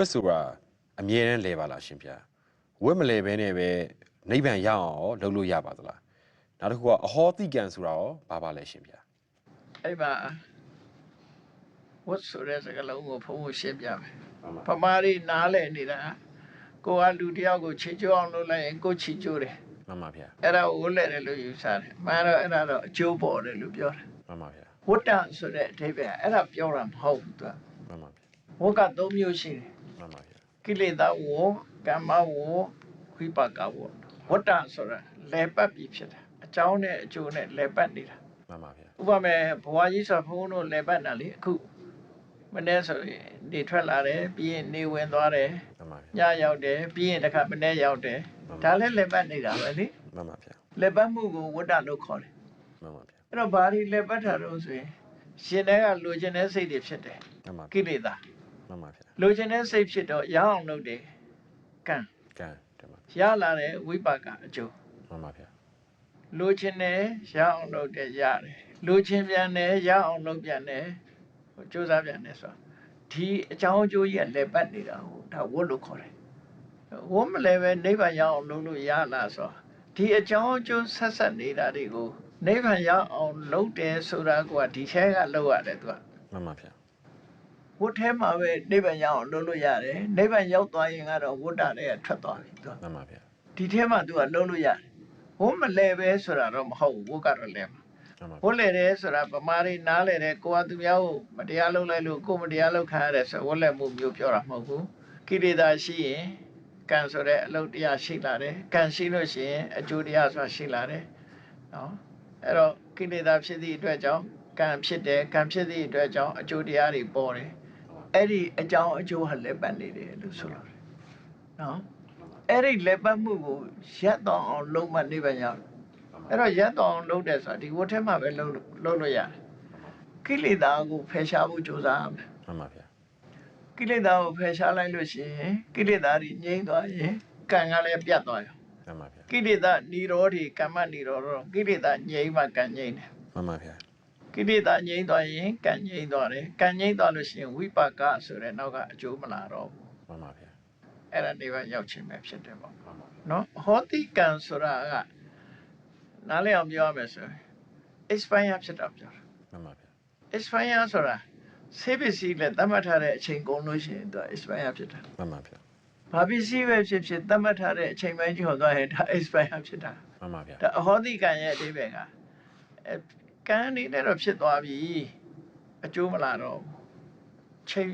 ဝတ်ဆိုတာအမြဲတမ်းလဲပါလားရှင်ဗျာဝတ်မလဲဘဲနဲ့ပဲနိဗ္ဗာန်ရအောင်ရောလုပ်လို့ရပါသလားနောက်တစ်ခုကအဟောတိကံဆိုတာရောဘာပါလဲရှင်ဗျာအဲ့မှာဝတ်ဆိုတဲ့စကားလုံးကိုဖုံးဖို့ရှင်းပြမယ်မှန်ပါပမာရီနားလဲနေတာကိုကလူတစ်ယောက်ကိုချီကျိုးအောင်လုပ်လိုက်ရင်ကိုချီကျိုးတယ်မှန်ပါဗျာအဲ့ဒါကိုဝတ်လဲတယ်လို့ယူဆတယ်မှန်တော့အဲ့ဒါတော့အကျိုးပေါ်တယ်လို့ပြောတယ်မှန်ပါဗျာဝတ္တဆိုတဲ့အဓိပ္ပာယ်အဲ့ဒါပြောတာမဟုတ်ဘူးသူကမှန်ပါဗျာဝတ်က၃မျိုးရှိတယ် မှန်ပါဗျာကိလေသာဝကမ္မဝဝိပါကဝဝတ္တဆိုတာလဲပတ်ပြီးဖြစ်တာအကြောင်းနဲ့အကျိုးနဲ့လဲပတ်နေတာမှန်ပါဗျာဥပမာဘဝကြီးဆိုဘုန်းတို့လဲပတ်တာလေအခုမနေ့ဆိုရင်နေထွက်လာတယ်ပြီးရင်နေဝင်သွားတယ်မှန်ပါဗျာညရောက်တယ်ပြီးရင်တစ်ခါမနေ့ရောက်တယ်ဒါလည်းလဲပတ်နေတာပဲလေမှန်ပါဗျာလဲပတ်မှုကိုဝတ္တလို့ခေါ်တယ်မှန်ပါဗျာအဲ့တော့ဘာဒီလဲပတ်တာတော့ဆိုရင်ရှင်တဲ့ကလိုချင်တဲ့စိတ်တွေဖြစ်တယ်မှန်ပါကိလေသာ မှန်ပါဗျာလိုချင်တဲ့စိတ်ဖြစ်တော့ရအောင်လုပ်တယ်ကံကံတယ်ပါရလာတဲ့ဝိပါကအကျိုးမှန်ပါဗျာလိုချင်တယ်ရအောင်လုပ်တယ်ရတယ်လိုချင်ပြန်တယ်ရအောင်လုပ်ပြန်တယ်ဟိုစူးစမ်းပြန်တယ်ဆိုတော့ဒီအကြောင်းအကျိုးကြီးကလည်းပတ်နေတာဟိုဒါဝတ်လို့ခေါ်တယ်ဝတ်မလဲပဲနိဗ္ဗာန်ရအောင်လုပ်လို့ရလားဆိုတော့ဒီအကြောင်းအကျိုးဆက်ဆက်နေတာတွေကိုနိဗ္ဗာန်ရအောင်လုပ်တယ်ဆိုတာကဒီထဲကလုပ်ရတယ်သူကမှန်ပါဗျာ ဝတ်ထဲမှာပဲနိဗ္ဗာန်ရအောင်လုပ်လို့ရတယ်နိဗ္ဗာန်ရောက်သွားရင်ကတော့ဝတ်တာတွေကထွက်သွားပြီသူကမှန်ပါဗျာဒီထဲမှာသူကလုံးလို့ရတယ်ဝတ်မလဲပဲဆိုတာတော့မဟုတ်ဘူးဝတ်ကတော့လဲမှာမှန်ပါဝတ်လဲတယ်ဆိုတာဗမာတွေနားလဲတယ်ကိုကသူများကိုမတရားလုပ်လိုက်လို့ကိုမတရားလုပ်ခံရတယ်ဆိုဝတ်လဲမှုမျိုးပြောတာမဟုတ်ဘူးကိလေသာရှိရင်ကံဆိုတဲ့အလုပ်တရားရှိလာတယ်ကံရှိလို့ရှိရင်အကျိုးတရားဆိုတာရှိလာတယ်နော်အဲ့တော့ကိလေသာဖြစ်သည့်အတွက်ကြောင့်ကံဖြစ်တယ်ကံဖြစ်သည့်အတွက်ကြောင့်အကျိုးတရားတွေပေါ်တယ် အဲ့ဒီအကြောင်းအကျိုးဟာလက်ပတ်နေတယ်လို့ဆိုလို့တယ်နော်အဲ့ဒီလက်ပတ်မှုကိုရက်တော့အောင်လုံးမနေပါရအောင်အဲ့တော့ရက်တော်အောင်လုပ်တယ်ဆိုတာဒီဝတ်ထဲမှာပဲလုပ်လို့လုပ်လို့ရတယ်ကိလေသာကိုဖယ်ရှားဖို့ကြိုးစားရမယ်မှန်ပါဗျာကိလေသာကိုဖယ်ရှားလိုက်လို့ရှိရင်ကိလေသာတွေငြိမ်းသွားရင်ကံကလည်းပြတ်သွားရောမှန်ပါဗျာကိလေသာនិရောဓိကမ္မនិရောဓတော့ကိလေသာငြိမ်းမှကံငြိမ်းတယ်မှန်ပါဗျာ ကိလေသာငြိမ်းသွားရင်ကံငြိမ်းသွားတယ်ကံငြိမ်းသွားလို့ရှိရင်ဝိပါကဆိုတဲ့နောက်ကအကျိုးမလာတော့ဘူးမှန်ပါဗျာအဲ့ဒါနေပါရောက်ချင်းပဲဖြစ်တယ်ပေါ့မှန်ပါနော်ဟောတိကံဆိုတာကနားလည်အောင်ပြောရမယ်ဆိုရင် expire ဖြစ်တာပြောတာမှန်ပါဗျာ expire ဆိုတာဆေးပစ္စည်းနဲ့သတ်မှတ်ထားတဲ့အချိန်ကုန်လို့ရှိရင်သူက expire ဖြစ်တာမှန်ပါဗျာ။ဘာပစ္စည်းပဲဖြစ်ဖြစ်သတ်မှတ်ထားတဲ့အချိန်ပိုင်းကျော်သွားရင်ဒါ expire ဖြစ်တာမှန်ပါဗျာ။ဒါအဟောတိကံရဲ့အဓိပ္ပာယ်ကအဲ ကံအနေနဲ့တော့ဖြစ်သွားပြီ။အကျိုးမလာတော့ဘူး။ချိန်